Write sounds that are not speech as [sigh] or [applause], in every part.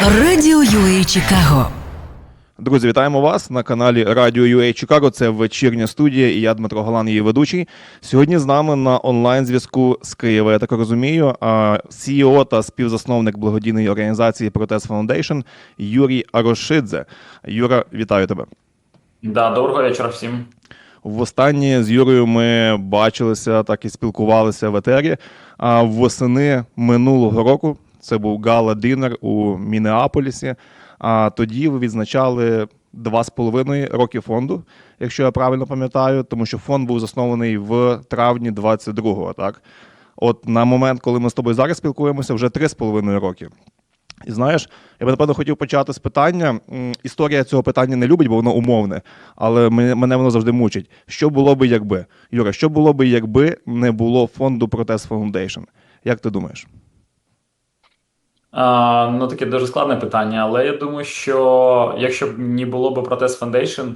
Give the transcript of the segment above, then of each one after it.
Радіо UA Чикаго. Друзі, вітаємо вас на каналі Радіо UA Чикаго. Це вечірня студія, і я Дмитро Галан, її ведучий. Сьогодні з нами на онлайн зв'язку з Києва. Я так розумію. CEO та співзасновник благодійної організації Протест Foundation Юрій Арошидзе. Юра, вітаю тебе. Да, доброго вечора всім. Востаннє з Юрою ми бачилися, так і спілкувалися в етері. А восени минулого року це був гала динер у Мінеаполісі. А тоді ви відзначали два з половиною роки фонду, якщо я правильно пам'ятаю, тому що фонд був заснований в травні 22-го, так? От на момент, коли ми з тобою зараз спілкуємося, вже три з половиною роки. І знаєш, я би напевно хотів почати з питання. Історія цього питання не любить, бо воно умовне, але мене, воно завжди мучить. Що було би, якби? Юра, що було би, якби не було фонду Протест Foundation? Як ти думаєш? Ну таке дуже складне питання, але я думаю, що якщо б не було б Протест Foundation,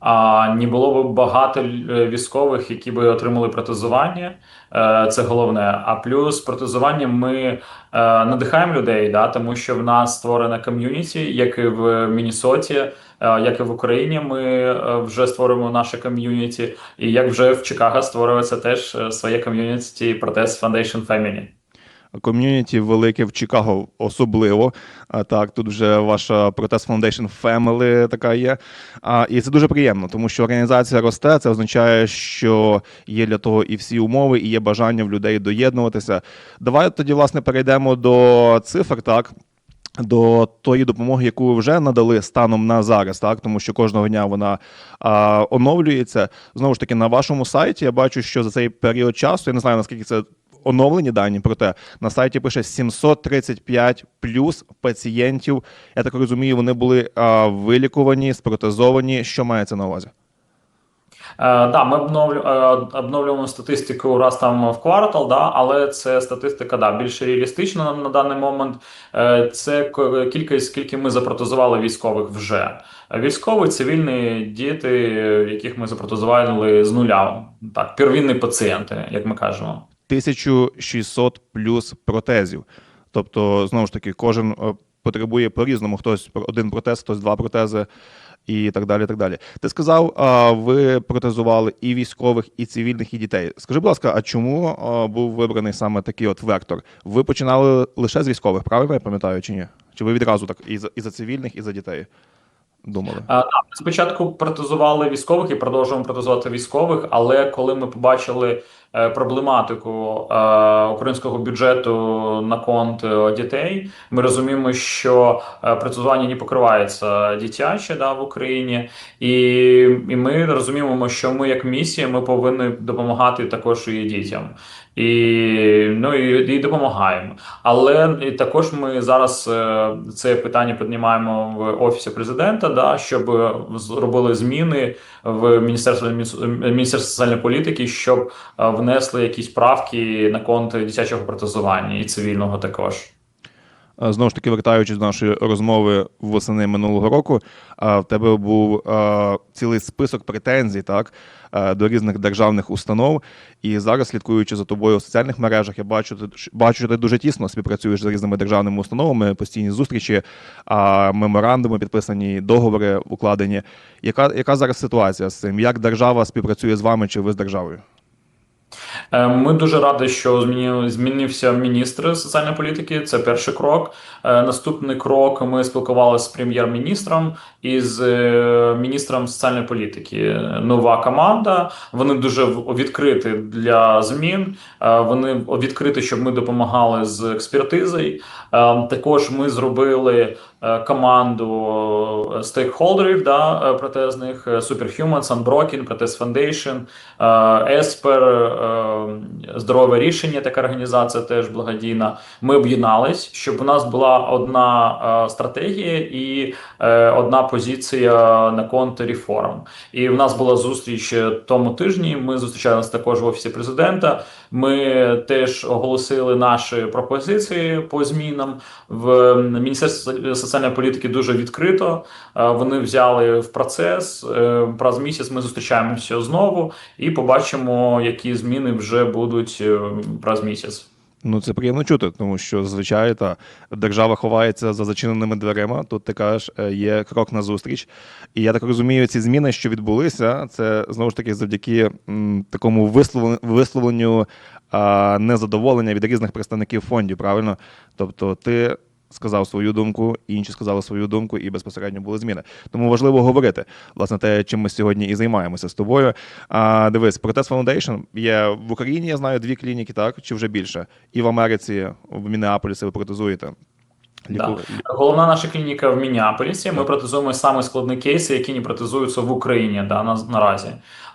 а не було б багато е, військових, які би отримали протезування. е, Це головне. А плюс протезування ми е, надихаємо людей, да, тому що в нас створена ком'юніті, як і в Міннесоті, е, як і в Україні. Ми вже створюємо наше ком'юніті, і як вже в Чикаго створюється теж своє ком'юніті Протест Foundation Family. Ком'юніті велике в Чикаго особливо. Так, тут вже ваша Protest Foundation Family така є. І це дуже приємно, тому що організація росте. Це означає, що є для того і всі умови, і є бажання в людей доєднуватися. Давай тоді, власне, перейдемо до цифр, так. До тої допомоги, яку ви вже надали станом на зараз, так тому що кожного дня вона а, оновлюється. Знову ж таки, на вашому сайті я бачу, що за цей період часу я не знаю наскільки це оновлені дані, проте на сайті пише 735 плюс пацієнтів. Я так розумію, вони були а, вилікувані, спротезовані. Що мається на увазі? Е, да, ми обновлю, е, обновлюємо статистику раз там в квартал, да, але це статистика да, більш реалістична на, на даний момент. Е, це кількість, скільки ми запротезували військових вже. Військові, цивільні діти, яких ми запротезували з нуля. Так, первинні пацієнти, як ми кажемо. 1600 плюс протезів. Тобто, знову ж таки, кожен е, потребує по-різному. Хтось один протез, хтось два протези. І так далі. так далі. Ти сказав, ви протезували і військових, і цивільних, і дітей. Скажи, будь ласка, а чому був вибраний саме такий от вектор? Ви починали лише з військових, правильно я пам'ятаю, чи ні? Чи ви відразу так і за, і за цивільних, і за дітей думали? Спочатку протезували військових і продовжуємо протезувати військових, але коли ми побачили е, проблематику е, українського бюджету на конт е, дітей, ми розуміємо, що протезування не покривається дитяче да, в Україні, і, і ми розуміємо, що ми як місія ми повинні допомагати також і дітям. І, ну, і, і допомагаємо. Але також ми зараз е, це питання піднімаємо в офісі президента, да, щоб е, зробили зміни в міністерство міністерство соціальної політики, щоб е, внесли якісь правки на конт дитячого протезування і цивільного також. Знову ж таки, вертаючись до нашої розмови восени минулого року, в тебе був цілий список претензій так, до різних державних установ. І зараз, слідкуючи за тобою у соціальних мережах, я бачу, бачу, що ти дуже тісно співпрацюєш з різними державними установами, постійні зустрічі, меморандуми підписані, договори укладені. Яка, яка зараз ситуація з цим? Як держава співпрацює з вами чи ви з державою? Е, Ми дуже раді, що змінив, змінився міністр соціальної політики. Це перший крок. Е, Наступний крок ми спілкувалися з прем'єр-міністром і з е, міністром соціальної політики. Нова команда. Вони дуже відкриті для змін. Вони відкриті, щоб ми допомагали з експертизою. Також ми зробили команду стейкхолдерів да, протезних Superhumans, Unbroken, Protest Foundation, е, Здорове рішення, така організація теж благодійна. Ми об'єднались, щоб у нас була одна е, стратегія і е, одна позиція на конт реформ. І в нас була зустріч е, тому тижні. Ми зустрічалися також в офісі президента. Ми теж оголосили наші пропозиції по змінам в Міністерстві соціальної політики. Дуже відкрито. Вони взяли в процес. Раз місяць ми зустрічаємося знову і побачимо, які зміни вже будуть е, раз в місяць. Ну, це приємно чути, тому що зазвичай та держава ховається за зачиненими дверима. Тут ти кажеш, е, є крок назустріч. І я так розумію, ці зміни, що відбулися, це знову ж таки завдяки м, такому висловленню, висловленню а, незадоволення від різних представників фондів. Правильно? Тобто, ти. Сказав свою думку, інші сказали свою думку, і безпосередньо були зміни. Тому важливо говорити власне те, чим ми сьогодні і займаємося з тобою. А дивись, Протест Foundation є в Україні. Я знаю дві клініки, так чи вже більше, і в Америці, в Мінеаполісі ви протезуєте. Да. Головна наша клініка в Мінneаполісі. Ми протезуємо саме складні кейси, які не протезуються в Україні да, на, наразі.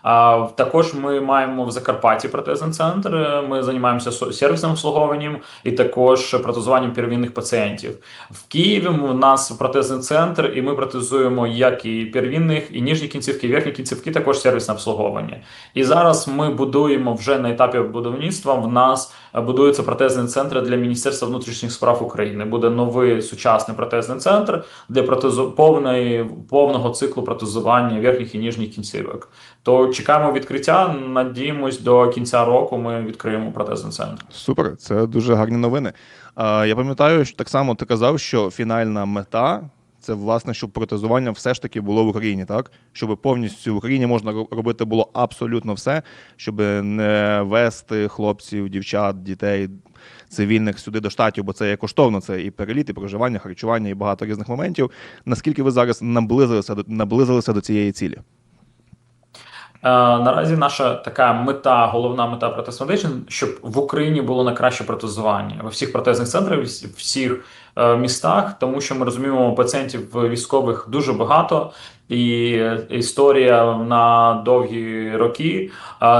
А також ми маємо в Закарпатті протезний центр. Ми займаємося сервісним обслуговуванням і також протезуванням первинних пацієнтів. В Києві у нас протезний центр, і ми протезуємо як і первинних, і нижні кінцівки, і верхні кінцівки, також сервісне обслуговування. І зараз ми будуємо вже на етапі будівництва. В нас будується протезний центр для Міністерства внутрішніх справ України. Буде новий сучасний протезний центр для протезу повної повного циклу протезування верхніх і нижніх кінцівок. То чекаємо відкриття. Надіємось, до кінця року ми відкриємо протезний центр. Супер, це дуже гарні новини. Я пам'ятаю, що так само ти казав, що фінальна мета це власне, щоб протезування все ж таки було в Україні, так? Щоб повністю в Україні можна робити було абсолютно все, щоб не вести хлопців, дівчат, дітей цивільних сюди до штатів, бо це є коштовно. Це і переліт, і проживання, харчування, і багато різних моментів. Наскільки ви зараз наблизилися до наблизилися до цієї цілі? Е, Наразі наша така мета, головна мета Протез Foundation, щоб в Україні було на краще протезування в всіх протезних центрах, всіх е, містах, тому що ми розуміємо, пацієнтів військових дуже багато, і історія на довгі роки.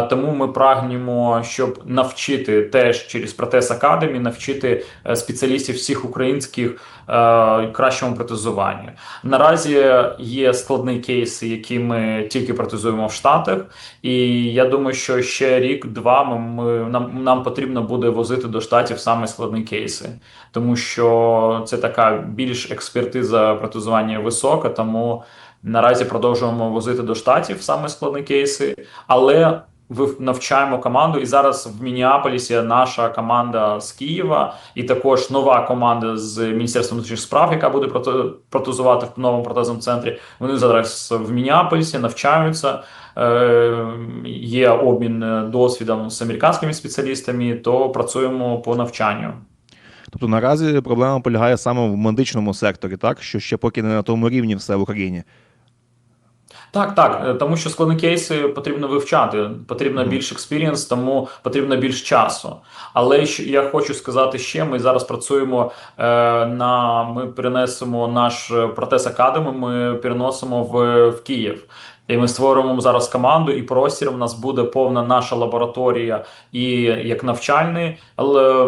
Тому ми прагнемо, щоб навчити теж через протез Академі, навчити е, спеціалістів всіх українських е, кращому протезуванню. Наразі є складні кейси, які ми тільки протезуємо в Штатах, і я думаю, що ще рік-два ми нам, нам потрібно буде возити до штатів саме складні кейси, тому що це така більш експертиза протезування висока, тому наразі продовжуємо возити до штатів саме складні кейси, але ви навчаємо команду, і зараз в Мініаполісі наша команда з Києва, і також нова команда з Міністерства внутрішніх справ, яка буде проте- протезувати в новому протезному центрі. Вони зараз в Мініаполісі навчаються. Е, Є обмін е, досвідом з американськими спеціалістами, то працюємо по навчанню. Тобто наразі проблема полягає саме в медичному секторі, так що ще поки не на тому рівні все в Україні. Так, так, е, тому що складні кейси потрібно вивчати, потрібно більш експірієнс, тому потрібно більш часу. Але я хочу сказати ще: ми зараз працюємо е, на ми перенесемо наш е, протез Академи, ми переносимо в, в Київ. І ми створюємо зараз команду і простір. У нас буде повна наша лабораторія і як навчальний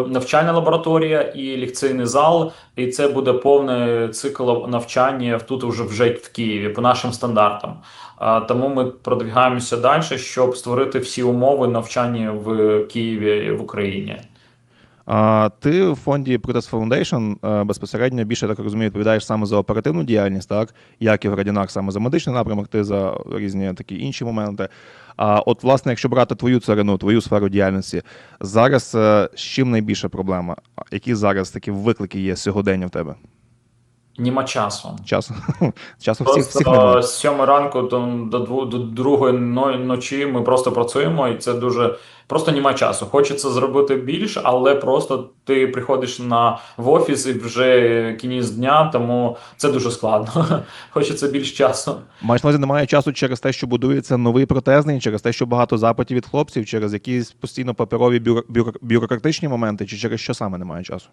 навчальна лабораторія, і лекційний зал. І це буде повний цикл навчання тут уже вже в Києві по нашим стандартам. Тому ми продвигаємося далі, щоб створити всі умови навчання в Києві в Україні. Ти в фонді Protest Foundation е, безпосередньо більше так розумію, відповідаєш саме за оперативну діяльність, так як і в Радінах саме за медичний напрямок, ти за різні такі інші моменти. А от, власне, якщо брати твою царину, твою сферу діяльності, зараз е, з чим найбільша проблема? Які зараз такі виклики є сьогодення в тебе? Нема часу. Часу [laughs] часу всіх всіх немає. з 7 ранку до, до, до другої ночі ми просто працюємо, і це дуже просто немає часу. Хочеться зробити більше, але просто ти приходиш на в офіс і вже кінець дня, тому це дуже складно. [laughs] Хочеться більше часу. Маєш увазі, немає часу через те, що будується новий протезний, через те, що багато запитів від хлопців, через якісь постійно паперові бюро, бюро, бюрократичні моменти, чи через що саме немає часу?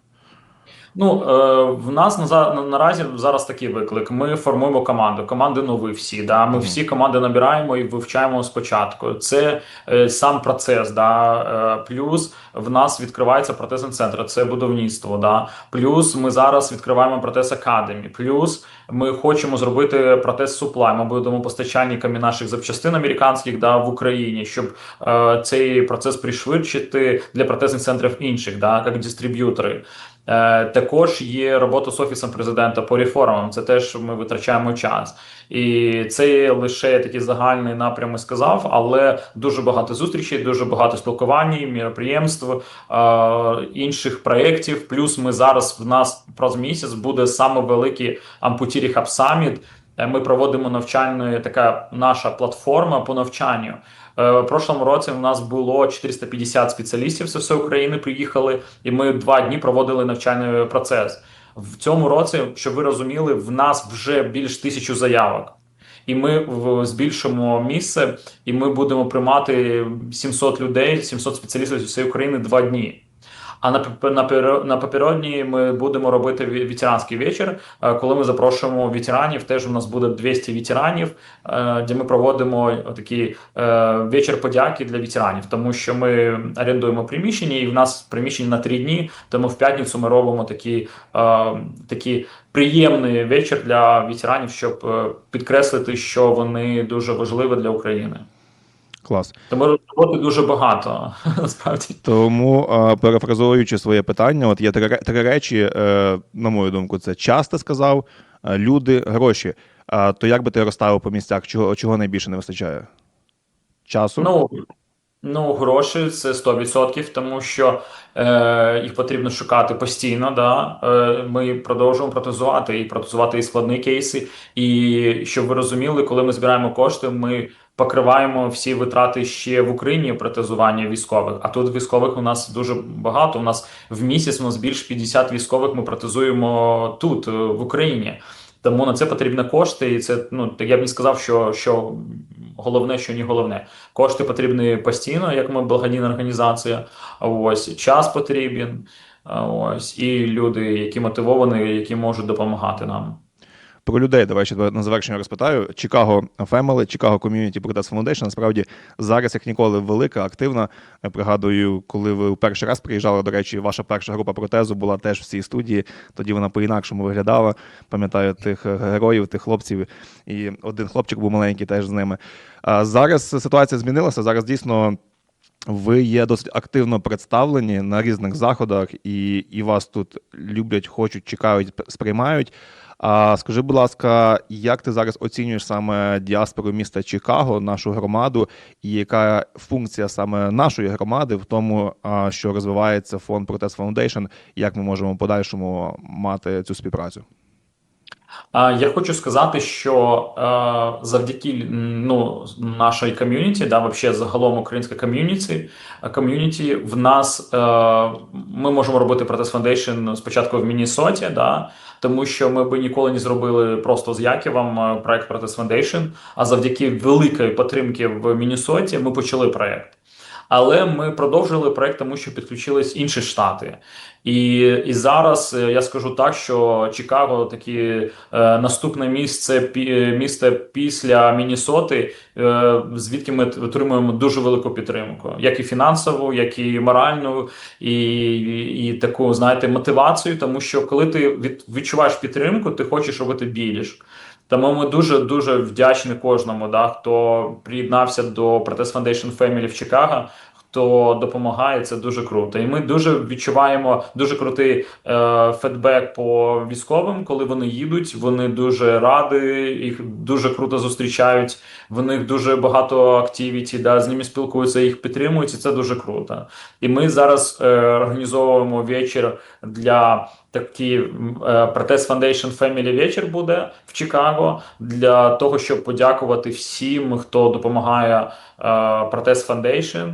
Ну, е, в нас на, на, наразі зараз такий виклик. Ми формуємо команду. Команди нові всі. Да? Ми всі команди набираємо і вивчаємо спочатку. Це е, сам процес. Да? Е, плюс в нас відкривається протезний центр, це будівництво. Да? Плюс ми зараз відкриваємо протез Академі. Плюс ми хочемо зробити протез суплай. Ми будемо постачальниками наших запчастин американських да, в Україні, щоб е, цей процес пришвидшити для протезних центрів інших, да, як дистриб'ютори. Е, також є робота з офісом президента по реформам. Це теж ми витрачаємо час, і це лише такий загальний напрям я сказав, але дуже багато зустрічей, дуже багато спілкувань, міроприємств, е, інших проєктів. Плюс ми зараз в нас про місяць буде саме великий Amputee Rehab Summit. Е, Ми проводимо навчальну така наша платформа по навчанню. Е, В прошлому році у нас було 450 спеціалістів з всієї України приїхали, і ми два дні проводили навчальний процес. В цьому році, щоб ви розуміли, в нас вже більш тисячу заявок. І ми збільшимо місце, і ми будемо приймати 700 людей, 700 спеціалістів з усієї України два дні. А на на на попередній ми будемо робити ветеранський вечір, е, коли ми запрошуємо ветеранів. Теж у нас буде 200 ветеранів, е, де ми проводимо такий е, вечір подяки для ветеранів, тому що ми орендуємо приміщення, і в нас приміщення на три дні. Тому в п'ятницю ми робимо такий, е, такий приємний вечір для ветеранів, щоб підкреслити, що вони дуже важливі для України. Клас. Тому роботи дуже багато [laughs] насправді. Тому, перефразуючи своє питання, от є три, три речі, е, на мою думку, це час, ти сказав, е, люди, гроші. А то як би ти розставив по місцях, чого, чого найбільше не вистачає? Часу? Ну, ну гроші це 100%, тому що е, їх потрібно шукати постійно. Да? Е, ми продовжуємо протезувати і протезувати і складні кейси. І щоб ви розуміли, коли ми збираємо кошти, ми покриваємо всі витрати ще в Україні протезування військових. А тут військових у нас дуже багато. У нас в місяць у нас більш 50 військових ми протезуємо тут, е, в Україні. Тому на це потрібні кошти, і це ну я б не сказав, що, що головне, що не головне. Кошти потрібні постійно, як ми благодійна організація. Ось час потрібен. Ось і люди, які мотивовані, які можуть допомагати нам. Про людей давай ще на завершення розпитаю. Chicago Family, Chicago Community Protest Foundation, насправді зараз як ніколи велика, активна. Я пригадую, коли ви перший раз приїжджали, до речі, ваша перша група протезу була теж в цій студії. Тоді вона по-інакшому виглядала. Пам'ятаю тих е, героїв, тих хлопців. І один хлопчик був маленький теж з ними. А зараз ситуація змінилася. Зараз дійсно. Ви є досить активно представлені на різних заходах, і, і вас тут люблять, хочуть, чекають, сприймають. А скажи, будь ласка, як ти зараз оцінюєш саме діаспору міста Чикаго, нашу громаду, і яка функція саме нашої громади в тому, що розвивається фонд Protest Foundation, як ми можемо в подальшому мати цю співпрацю? Я хочу сказати, що завдяки ну, нашій ком'юніті, да, вообще загалом українська ком'юніті, ком'юніті, в нас ми можемо робити Protest Foundation спочатку в Міннесоті, да, тому що ми би ніколи не зробили просто з Яківом е, проект Protest Foundation, а завдяки великої підтримки в Міннесоті ми почали проект. Але ми продовжили проект, тому що підключились інші штати. І, і зараз е, я скажу так, що Чикаго такі е, наступне місце пі- місце після Міннесоти, е, звідки ми отримуємо дуже велику підтримку, як і фінансову, як і моральну, і, і, і таку, знаєте, мотивацію. Тому що коли ти від, відчуваєш підтримку, ти хочеш робити більш. Тому ми дуже дуже вдячні кожному, да, хто приєднався до Protest Foundation Family в Чикаго. Хто допомагає, це дуже круто. І ми дуже відчуваємо дуже крутий е, федбек по військовим, коли вони їдуть. Вони дуже раді, їх дуже круто зустрічають. В них дуже багато активіті, да, з ними спілкуються, їх підтримують, і це дуже круто. І ми зараз е, організовуємо вечір для такий м, е, Protest Foundation Family вечір буде в Чикаго для того, щоб подякувати всім, хто допомагає е, Protest Foundation.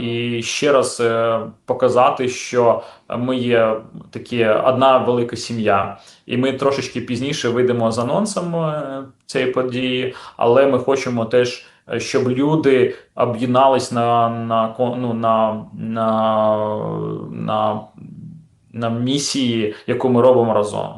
І ще раз е, показати, що ми є такі одна велика сім'я, і ми трошечки пізніше вийдемо з анонсом цієї події, але ми хочемо теж. Щоб люди об'єднались на, на, ну, на, на, на, на місії, яку ми робимо разом.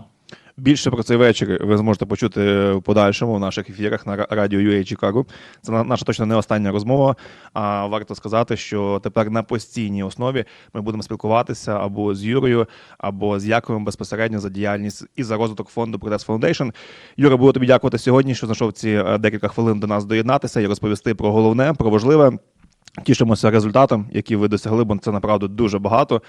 Більше про цей вечір ви зможете почути в подальшому в наших ефірах на радіо UA Чикаго. Це на- наша точно не остання розмова. А варто сказати, що тепер на постійній основі ми будемо спілкуватися або з Юрою, або з Яковом безпосередньо за діяльність і за розвиток фонду Protest Foundation. Юра, буду тобі дякувати сьогодні, що знайшов ці е, декілька хвилин до нас доєднатися і розповісти про головне, про важливе. Тішимося результатом, який ви досягли, бо це направду дуже багато.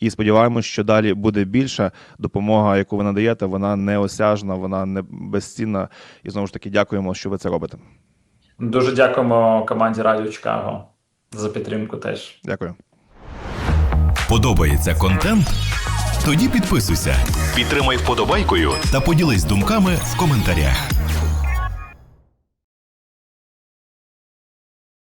І сподіваємось, що далі буде більше. Допомога, яку ви надаєте, вона неосяжна, вона не безцінна. І знову ж таки дякуємо, що ви це робите. Дуже дякуємо команді Радіо Чикаго за підтримку теж. Дякую. Подобається контент? Тоді підписуйся, підтримай вподобайкою та поділись думками в коментарях.